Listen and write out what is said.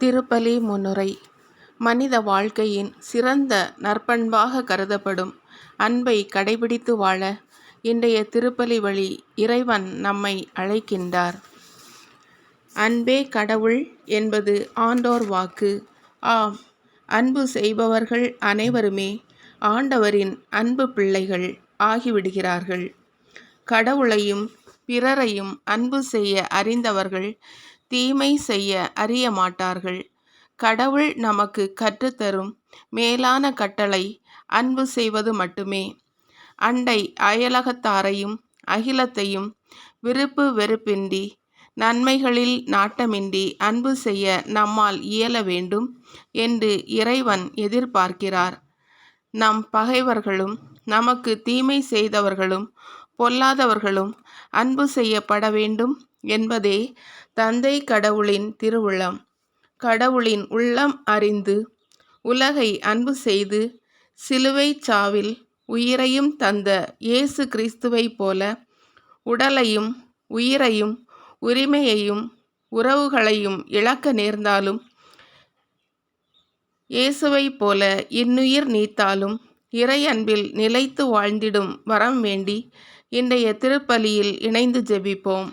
திருப்பலி முன்னுரை. மனித வாழ்க்கையின் சிறந்த நற்பண்பாக கருதப்படும் அன்பை கடைபிடித்து வாழ இன்றைய திருப்பலி வழி இறைவன் நம்மை அழைக்கின்றார். அன்பே கடவுள் என்பது ஆண்டோர் வாக்கு. ஆம் அன்பு செய்பவர்கள் அனைவருமே ஆண்டவரின் அன்பு பிள்ளைகள் ஆகிவிடுகிறார்கள். கடவுளையும் பிறரையும் அன்பு செய்ய அறிந்தவர்கள் தீமை செய்ய அறிய மாட்டார்கள். கடவுள் நமக்கு கற்றுத்தரும் மேலான கட்டளை அன்பு செய்வது மட்டுமே. அண்டை அயலகத்தாரையும் அகிலத்தையும் விருப்பு வெறுப்பின்றி நன்மைகளில் நாட்டமின்றி அன்பு செய்ய நம்மால் இயல வேண்டும் என்று இறைவன் எதிர்பார்க்கிறார். நம் பகைவர்களும் நமக்கு தீமை செய்தவர்களும் பொல்லாதவர்களும் அன்பு செய்யப்பட வேண்டும் என்பதே தந்தை கடவுளின் திருவுளம். கடவுளின் உள்ளம் அறிந்து உலகை அன்பு செய்து சிலுவைச் சாவில் உயிரையும் தந்த இயேசு கிறிஸ்துவைப் போல உடலையும் உயிரையும் உரிமையையும் உறவுகளையும் இழக்க நேர்ந்தாலும் இயேசுவைப் போல இன்னுயிர் நீத்தாலும் இறை அன்பில் நிலைத்து வாழ்ந்திடும் வரம் வேண்டி இன்றைய திருப்பலியில் இணைந்து ஜெபிப்போம்.